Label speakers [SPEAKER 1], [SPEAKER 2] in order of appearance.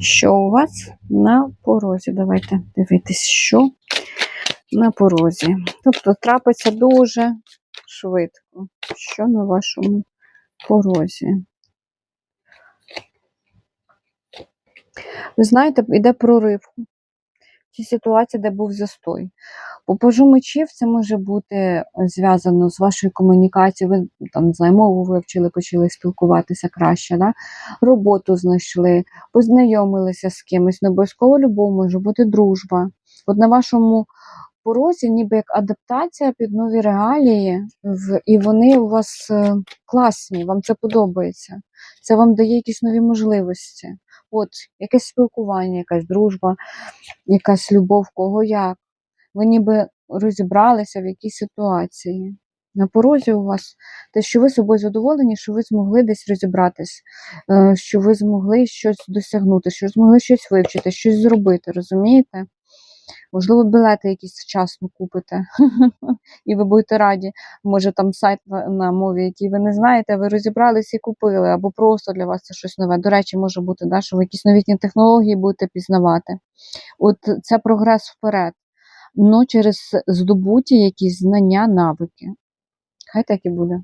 [SPEAKER 1] Що у вас на порозі? Давайте дивитись, що на порозі. Тобто трапиться дуже швидко. Що на вашому порозі? Ви знаєте, йде прорив. Ті ситуації, де був застой. По пажу мечів це може бути е, зв'язано з вашою комунікацією. Ви там не знаю, мову вивчили, почали спілкуватися краще, да? роботу знайшли, познайомилися з кимось. Не обов'язково любов може бути дружба. От на вашому порозі, ніби як адаптація під нові реалії, і вони у вас е, класні, вам це подобається. Це вам дає якісь нові можливості. От, якесь спілкування, якась дружба, якась любов, кого як. Ви ніби розібралися в якійсь ситуації. На порозі у вас те, що ви собою задоволені, що ви змогли десь розібратись, е, що ви змогли щось досягнути, що змогли щось вивчити, щось зробити, розумієте? Можливо, білети якісь вчасно купите, і ви будете раді. Може, там сайт на мові, який ви не знаєте, ви розібрались і купили, або просто для вас це щось нове. До речі, може бути, да, що ви якісь новітні технології будете пізнавати. От це прогрес вперед. Ну, через здобуті якісь знання, навики. Хай так і буде.